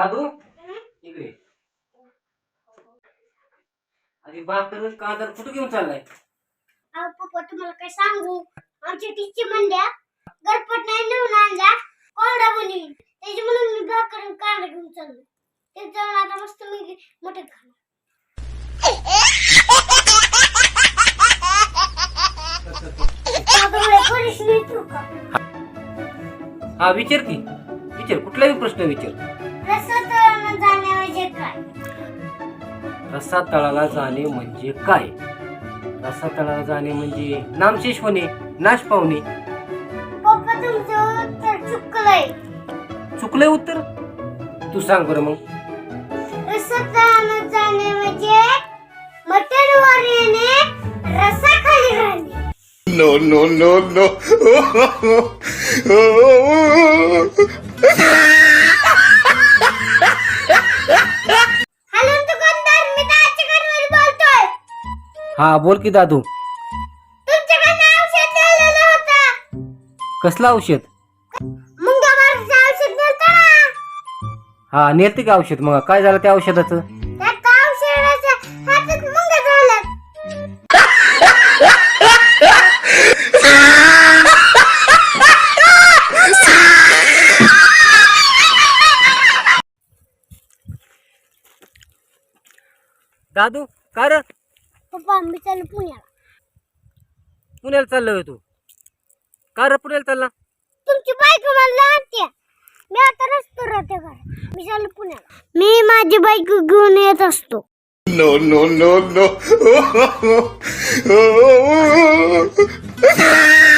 दादू इकडे. अरे भाकर कांदा कुठं घेऊन चाललाय? अहो पप्पा तुम्हाला काय सांगू? आमच्या टीची म्हणल्या गणपत नाही नेऊन आणला कोरडा बनवीन. त्याची म्हणून मी भाकर कांदा घेऊन चाललो. ते जाऊन आता मस्त मी मोठे खाणार? हा विचार की. विचार कुठलाही प्रश्न विचार. रस्ता तळाला जाणे म्हणजे काय? रस्सा तळाला जाणे म्हणजे काय रस्सा तळाला जाणे म्हणजे नामशेष होणे नाश पावणे पप्पा तुमचं उत्तर चुकलंय चुकलंय उत्तर? तू सांग बरं मग. रस्ता तळाला जाणे म्हणजे मटणवर येणे रस्सा खाली राहणे. No, no, no, no. हा बोल की दादू. तुमच्याकडनं औषध दिलेलं होतं. कसलं औषध? ना. हा नेते का औषध? मग काय झालं त्या औषधाचं? त्या औषधाच्या हातात मुंग्या झाल्यात. दादू रे? पप्पा मी चालू पुण्याला. पुण्याला चाललोय तू. का रे पुण्याला चालला? तुमची बायको मला मी आता रस्तो राहते घर मी चालू पुण्याला. मी माझी बायको घेऊन येत असतो. No, no, no, no.